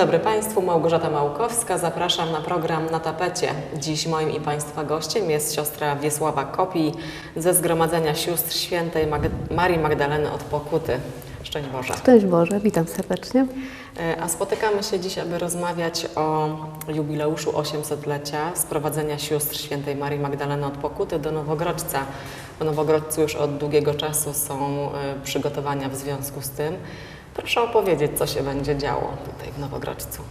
Dobry Państwu, Małgorzata Małkowska. Zapraszam na program Na Tapecie. Dziś moim i Państwa gościem jest siostra Wiesława Kopi ze Zgromadzenia Sióstr Świętej Mag- Marii Magdaleny od Pokuty. Szczęść Boże. Szczęść Boże, witam serdecznie. E, A spotykamy się dziś, aby rozmawiać o jubileuszu 800-lecia sprowadzenia sióstr Świętej Marii Magdaleny od Pokuty do Nowogrodźca. W Nowogrodźcu już od długiego czasu są e, przygotowania w związku z tym. Proszę opowiedzieć, co się będzie działo tutaj w Nowogrodźcu.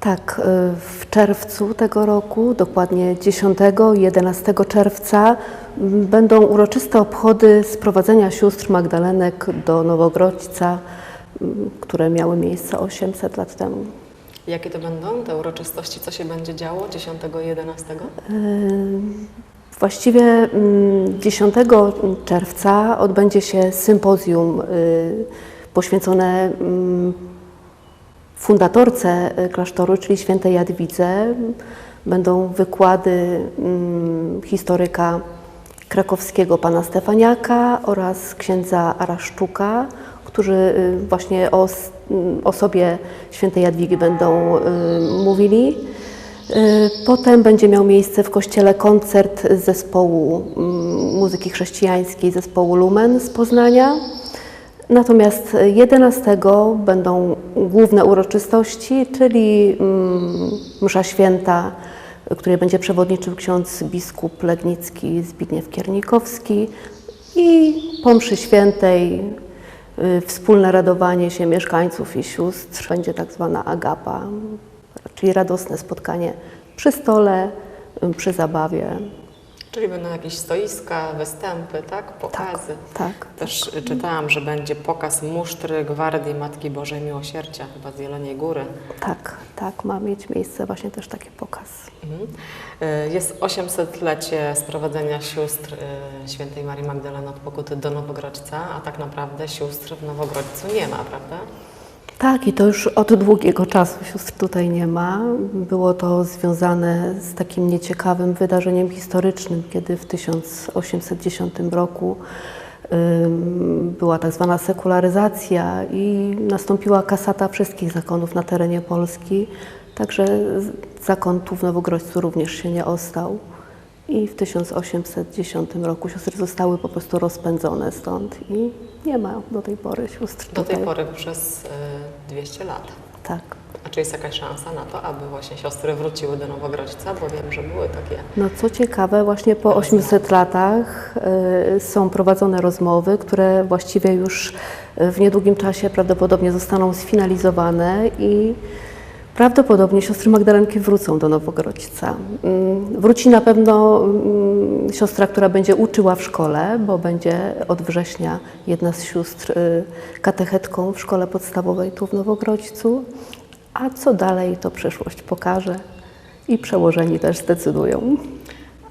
Tak, y, w czerwcu tego roku, dokładnie 10 i 11 czerwca, będą uroczyste obchody sprowadzenia sióstr Magdalenek do Nowogrodźca, które miały miejsce 800 lat temu. Jakie to będą te uroczystości? Co się będzie działo 10 i 11? Y, Właściwie mm, 10 czerwca odbędzie się sympozjum y, poświęcone mm, fundatorce y, klasztoru, czyli świętej Jadwidze. Będą wykłady mm, historyka krakowskiego pana Stefaniaka oraz księdza Araszczuka, którzy y, właśnie o mm, osobie świętej Jadwigi będą y, mówili. Potem będzie miał miejsce w kościele koncert zespołu muzyki chrześcijańskiej, zespołu Lumen z Poznania. Natomiast 11 będą główne uroczystości, czyli mm, msza święta, której będzie przewodniczył ksiądz biskup legnicki Zbigniew Kiernikowski i po mszy świętej y, wspólne radowanie się mieszkańców i sióstr. Będzie tak zwana agapa, czyli radosne spotkanie przy stole, y, przy zabawie. Czyli będą jakieś stoiska, występy, tak? Pokazy. Tak. Też y, czytałam, że będzie pokaz musztry Gwardii Matki Bożej Miłosierdzia, chyba z Jeleniej Góry. Tak, tak, ma mieć miejsce właśnie też taki pokaz. Mhm. Y, Jest 800-lecie sprowadzenia sióstr y, Świętej Marii Magdaleny od Pokuty do Nowogrodźca, a tak naprawdę sióstr w Nowogrodźcu nie ma, prawda? Tak, i to już od długiego czasu sióstr tutaj nie ma. Było to związane z takim nieciekawym wydarzeniem historycznym, kiedy w 1810 roku była tak zwana sekularyzacja i nastąpiła kasata wszystkich zakonów na terenie Polski. Także zakon tu w Nowogrodźcu również się nie ostał. I w 1810 roku siostry zostały po prostu rozpędzone stąd i nie ma do tej pory sióstr Do tej tutaj. pory przez y, 200 lat. Tak. A czy jest jakaś szansa na to, aby właśnie siostry wróciły do Nowogrodźca? Bo wiem, że były takie No co ciekawe, właśnie po 800 latach y, są prowadzone rozmowy, które właściwie już w niedługim czasie prawdopodobnie zostaną sfinalizowane i prawdopodobnie siostry Magdalenki wrócą do Nowogrodźca. Mm, Wróci na pewno mm, siostra, która będzie uczyła w szkole, bo będzie od września jedna z sióstr y, katechetką w szkole podstawowej tu w Nowogrodźcu. A co dalej, to przyszłość pokaże i przełożeni też zdecydują.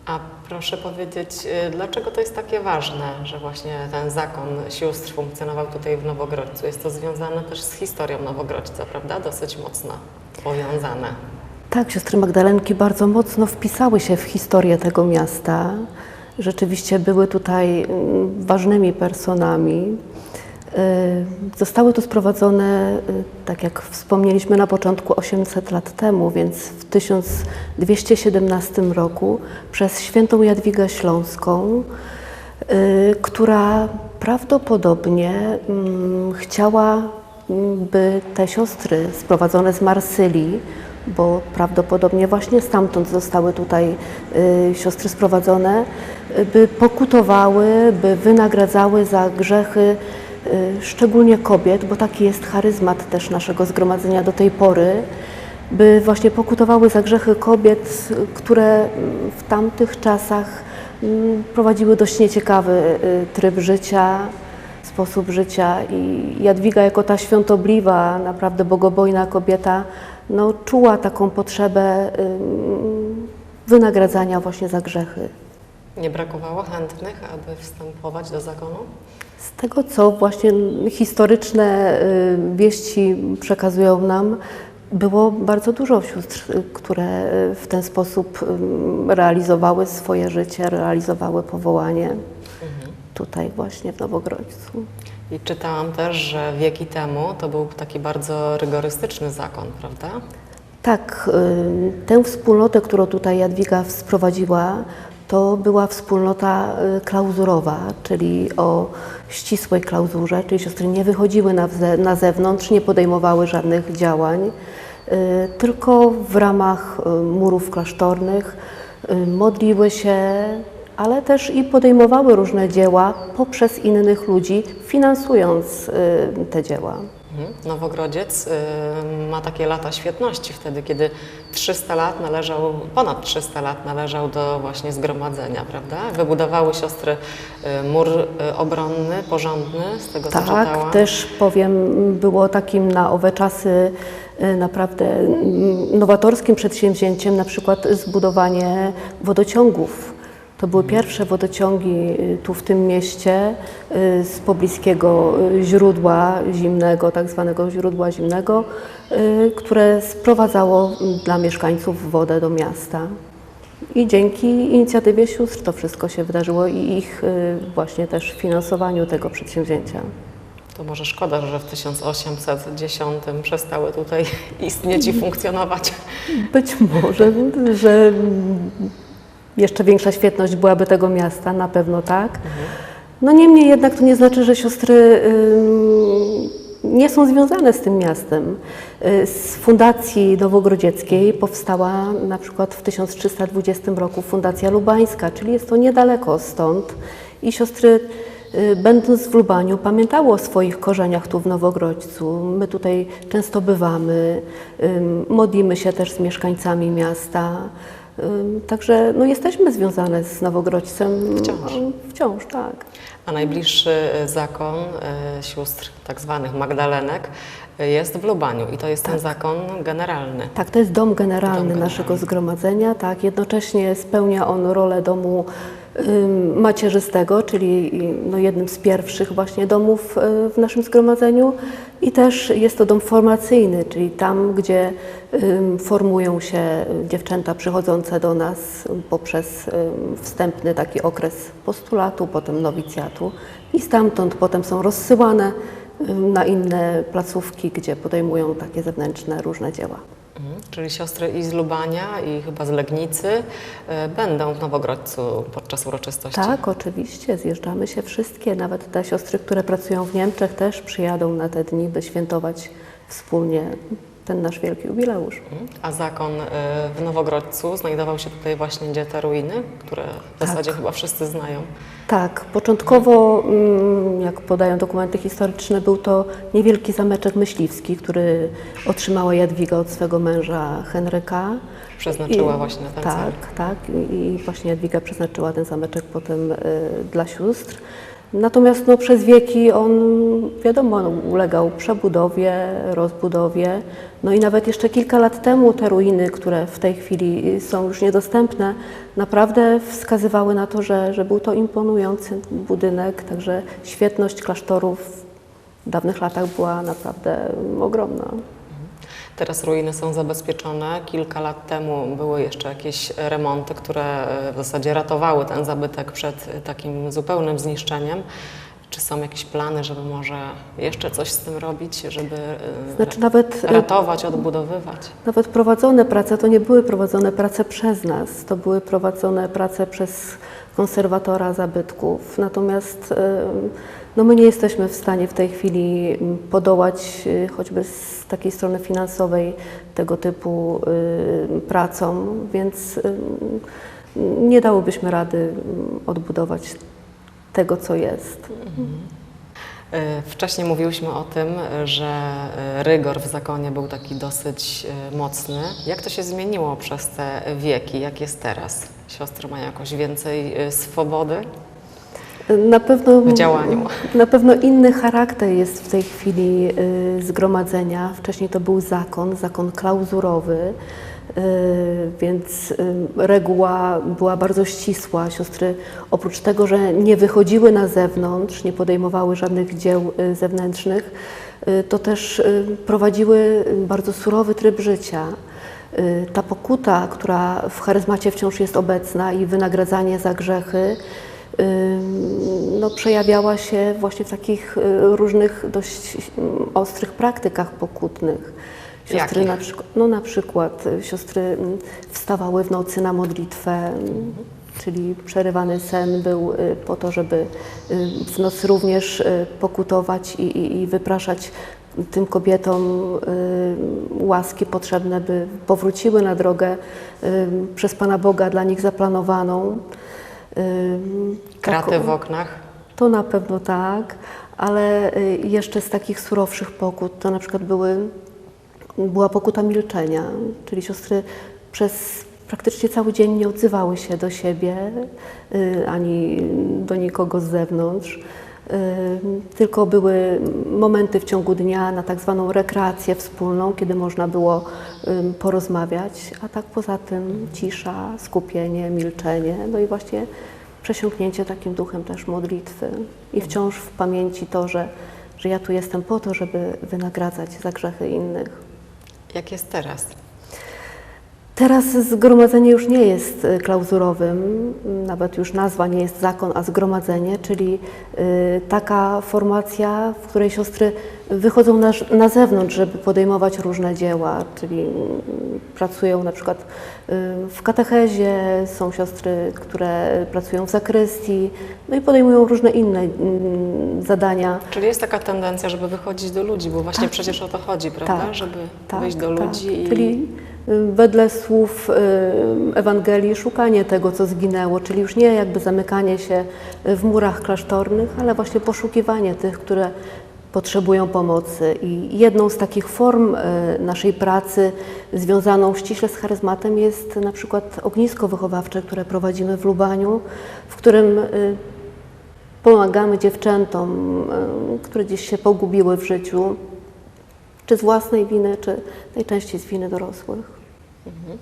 A proszę powiedzieć, y, dlaczego to jest takie ważne, że właśnie ten zakon sióstr funkcjonował tutaj w Nowogrodźcu? Jest to związane też z historią Nowogrodźca, prawda? Dosyć mocno powiązane. Tak, siostry Magdalenki bardzo mocno wpisały się w historię tego miasta. Rzeczywiście były tutaj mm, ważnymi personami. Y, Zostały tu sprowadzone, y, tak jak wspomnieliśmy na początku, 800 lat temu, więc w 1217 roku przez świętą Jadwigę Śląską, y, która prawdopodobnie mm, chciała, by te siostry sprowadzone z Marsylii, bo prawdopodobnie właśnie stamtąd zostały tutaj y, siostry sprowadzone, by pokutowały, by wynagradzały za grzechy y, szczególnie kobiet, bo taki jest charyzmat też naszego zgromadzenia do tej pory, by właśnie pokutowały za grzechy kobiet, które mm, w tamtych czasach mm, prowadziły dość nieciekawy y, tryb życia, sposób życia i Jadwiga jako ta świątobliwa, naprawdę bogobojna kobieta, no, czuła taką potrzebę wynagradzania właśnie za grzechy. Nie brakowało chętnych, aby wstępować do zakonu? Z tego, co właśnie historyczne y, wieści przekazują nam, było bardzo dużo sióstr, y, które y, w ten sposób realizowały swoje życie, realizowały powołanie tutaj właśnie w Nowogrodźcu. I czytałam też, że wieki temu to był taki bardzo rygorystyczny zakon, prawda? Tak, y, tę wspólnotę, którą tutaj Jadwiga sprowadziła, to była wspólnota y, klauzurowa, czyli o ścisłej klauzurze, czyli siostry nie wychodziły na, na zewnątrz, nie podejmowały żadnych działań, y, tylko w ramach murów klasztornych modliły się, ale też i podejmowały różne dzieła poprzez innych ludzi, finansując y, te dzieła. Mhm. Nowogrodziec y, ma takie lata świetności wtedy, kiedy 300 lat należał, ponad 300 lat należał do właśnie zgromadzenia, prawda? Wybudowały siostry y, mur obronny, porządny, z tego co Tak, czytałam. też powiem, było takim na owe czasy naprawdę mm, nowatorskim przedsięwzięciem, na przykład zbudowanie wodociągów. To były pierwsze wodociągi y, tu w tym mieście y, z pobliskiego y, źródła zimnego, tak zwanego źródła zimnego, które sprowadzało dla mieszkańców wodę do miasta. I dzięki inicjatywie sióstr to wszystko się wydarzyło i ich właśnie też finansowaniu tego przedsięwzięcia. To może szkoda, że w 1810 przestały tutaj istnieć i funkcjonować. Być może, że jeszcze większa świetność byłaby tego miasta, na pewno tak. No niemniej jednak to nie znaczy, że siostry nie są związane z tym miastem. Y, Z Fundacji Nowogrodzieckiej powstała na przykład w 1320 roku Fundacja Lubańska, czyli jest to niedaleko stąd i siostry y, będąc w Lubaniu pamiętały o swoich korzeniach tu w Nowogrodźcu. My tutaj często bywamy, modlimy się też z mieszkańcami miasta. Także no, jesteśmy związane z Nowogrodźcem. Wciąż. Wciąż, tak. A najbliższy y, zakon y, sióstr tak zwanych Magdalenek y, jest w Lubaniu i to jest ten zakon generalny. Tak, to jest dom generalny Dom generalny. naszego zgromadzenia. Tak, jednocześnie spełnia on rolę domu macierzystego, czyli no, jednym z pierwszych właśnie domów y, w naszym zgromadzeniu. I też jest to dom formacyjny, czyli tam, gdzie formują się dziewczęta przychodzące do nas poprzez wstępny taki okres postulatu, potem nowicjatu i stamtąd potem są rozsyłane na inne placówki, gdzie podejmują takie zewnętrzne różne dzieła. Czyli siostry i z Lubania i chyba z Legnicy y, będą w Nowogrodźcu podczas uroczystości. Tak, oczywiście, zjeżdżamy się wszystkie, nawet te siostry, które pracują w Niemczech też przyjadą na te dni, by świętować wspólnie ten nasz wielki jubileusz. Mhm. A zakon y, w Nowogrodźcu znajdował się tutaj właśnie, gdzie te ruiny, które w Tak. zasadzie chyba wszyscy znają. Tak, początkowo, mm, jak podają dokumenty historyczne, był to niewielki zameczek myśliwski, który otrzymała Jadwiga od swego męża Henryka. Przeznaczyła I- właśnie na ten tak, cel. Tak, i właśnie Jadwiga przeznaczyła ten zameczek potem y, dla sióstr. Natomiast no, przez wieki on, wiadomo, on ulegał przebudowie, rozbudowie. No i nawet jeszcze kilka lat temu te ruiny, które w tej chwili są już niedostępne, naprawdę wskazywały na to, że, że był to imponujący budynek, także świetność klasztorów w dawnych latach była naprawdę ogromna. Teraz ruiny są zabezpieczone. Kilka lat temu były jeszcze jakieś remonty, które e, w zasadzie ratowały ten zabytek przed e, takim zupełnym zniszczeniem. Czy są jakieś plany, żeby może jeszcze coś z tym robić, żeby e, Znaczy nawet ratować, odbudowywać? Nawet prowadzone prace to nie były prowadzone prace przez nas, to były prowadzone prace przez konserwatora zabytków. Natomiast no my nie jesteśmy w stanie w tej chwili m, podołać y, choćby z takiej strony finansowej tego typu y, pracom, więc ym, nie dałobyśmy rady ym, odbudować tego, co jest. E, Wcześniej mówiłyśmy o tym, że rygor w zakonie był taki dosyć mocny. Jak to się zmieniło przez te wieki? Jak jest teraz? Siostry mają jakoś więcej swobody? Na pewno, W działaniu. Na pewno inny charakter jest w tej chwili y, zgromadzenia. Wcześniej to był zakon, zakon klauzurowy, y, więc y, reguła była bardzo ścisła. Siostry oprócz tego, że nie wychodziły na zewnątrz, nie podejmowały żadnych dzieł zewnętrznych, to też prowadziły bardzo surowy tryb życia. Ta pokuta, która w charyzmacie wciąż jest obecna i wynagradzanie za grzechy, no, przejawiała się właśnie w takich y, różnych dość ym, ostrych praktykach pokutnych. Siostry Jakich? na przykład, no na przykład y, siostry ym, wstawały w nocy na modlitwę, ym, czyli przerywany sen był y, po to, żeby w nocy również pokutować i, i, i wypraszać tym kobietom łaski potrzebne, by powróciły na drogę przez Pana Boga dla nich zaplanowaną. Kraty taką- w oknach. to na pewno tak, ale y, jeszcze z takich surowszych pokut to na przykład były, była pokuta milczenia, czyli siostry przez praktycznie cały dzień nie odzywały się do siebie y, ani do nikogo z zewnątrz. Tylko były momenty w ciągu dnia na tak zwaną rekreację wspólną, kiedy można było porozmawiać, a tak poza tym cisza, skupienie, milczenie, no i właśnie przesiąknięcie takim duchem też modlitwy i wciąż w pamięci to, że, że ja tu jestem po to, żeby wynagradzać za grzechy innych. Jak jest teraz? Teraz zgromadzenie już nie jest y, klauzurowym, nawet już nazwa nie jest zakon, a zgromadzenie, czyli y, taka formacja, w której siostry wychodzą na, na zewnątrz, żeby podejmować różne dzieła, czyli mm, pracują na przykład y, w katechezie, są siostry, które pracują w zakrystii, no i podejmują różne inne mm, zadania. Czyli jest taka tendencja, żeby wychodzić do ludzi, bo właśnie przecież o to chodzi, prawda? żeby wyjść do ludzi i Czyli y, wedle słów y, Ewangelii szukanie tego, co zginęło, czyli już nie jakby zamykanie się w murach klasztornych, ale właśnie poszukiwanie tych, które potrzebują pomocy. I jedną z takich form y, naszej pracy związaną ściśle z charyzmatem jest na przykład ognisko wychowawcze, które prowadzimy w Lubaniu, w którym y, pomagamy dziewczętom, y, które gdzieś się pogubiły w życiu, czy z własnej winy, czy najczęściej z winy dorosłych.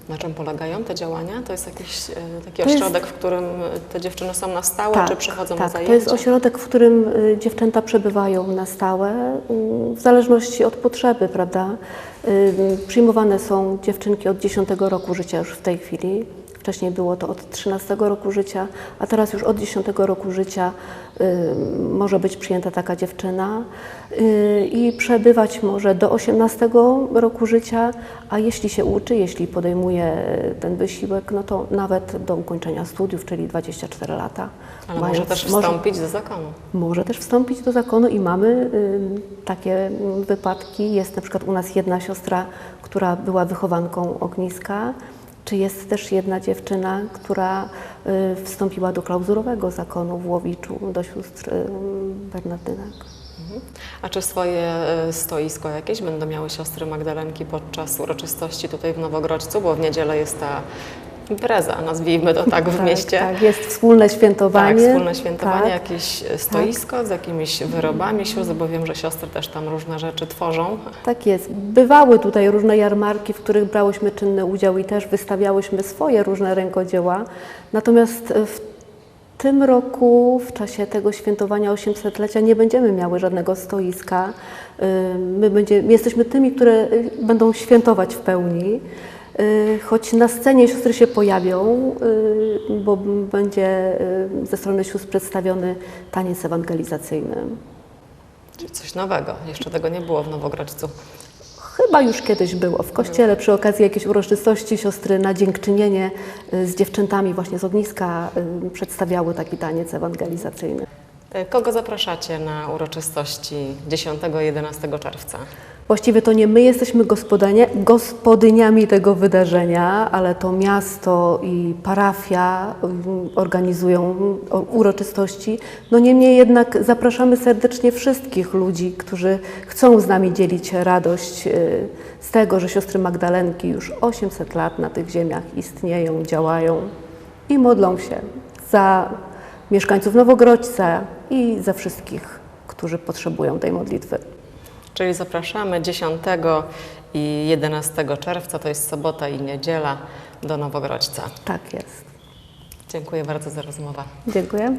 Na czym polegają te działania? To jest jakiś e, taki To jest- ośrodek, w którym e, te dziewczyny są na stałe, czy przychodzą na tak. zajęcia? To jest ośrodek, w którym y, dziewczęta przebywają na stałe, y, w zależności od potrzeby, prawda? Przyjmowane są dziewczynki od 10 roku życia już w tej chwili. Wcześniej było to od 13 roku życia, a teraz już od 10 roku życia y, może być przyjęta taka dziewczyna y, i przebywać może do 18 roku życia, a jeśli się uczy, jeśli podejmuje ten wysiłek, no to nawet do ukończenia studiów, czyli 24 lata. Ale może mając- też może- wstąpić do zakonu. może też wstąpić do zakonu i mamy y, takie y, wypadki. Jest na przykład u nas jedna siostra, która była wychowanką ogniska, czy jest też jedna dziewczyna, która y, wstąpiła do klauzurowego zakonu w Łowiczu, do sióstr y, Bernardynek. A czy swoje e, stoisko jakieś będą miały siostry Magdalenki podczas uroczystości tutaj w Nowogrodźcu? Bo w niedzielę jest ta impreza, nazwijmy to tak w tak, mieście. Tak, jest wspólne świętowanie. Tak, wspólne świętowanie, Tak. jakieś e, stoisko z jakimiś wyrobami sióstr, bo wiem, że siostry też tam różne rzeczy tworzą. Tak jest. Bywały tutaj różne jarmarki, w których brałyśmy czynny udział i też wystawiałyśmy swoje różne rękodzieła. Natomiast w tym roku, w czasie tego świętowania 800-lecia, nie będziemy miały żadnego stoiska. Y, My będzie, my jesteśmy tymi, które będą świętować w pełni. Y, Choć na scenie siostry się pojawią, y, bo będzie y, ze strony sióstr przedstawiony taniec ewangelizacyjny. Czyli coś nowego. Jeszcze tego nie było w Nowogrodźcu. Chyba już kiedyś było. W kościele przy okazji jakiejś uroczystości siostry na dziękczynienie z dziewczętami właśnie z ogniska przedstawiały taki taniec ewangelizacyjny. E, Kogo zapraszacie na uroczystości 10-11 czerwca? Właściwie to nie my jesteśmy gospodyniami tego wydarzenia, ale to miasto i parafia y, organizują uroczystości. No niemniej jednak zapraszamy serdecznie wszystkich ludzi, którzy chcą z nami dzielić radość y, z tego, że siostry Magdalenki już 800 lat na tych ziemiach istnieją, działają i modlą się za mieszkańców Nowogrodźca i za wszystkich, którzy potrzebują tej modlitwy. Czyli zapraszamy 10 i 11 czerwca, to jest sobota i niedziela, do Nowogrodźca. Tak jest. Dziękuję bardzo za rozmowę. Dziękuję.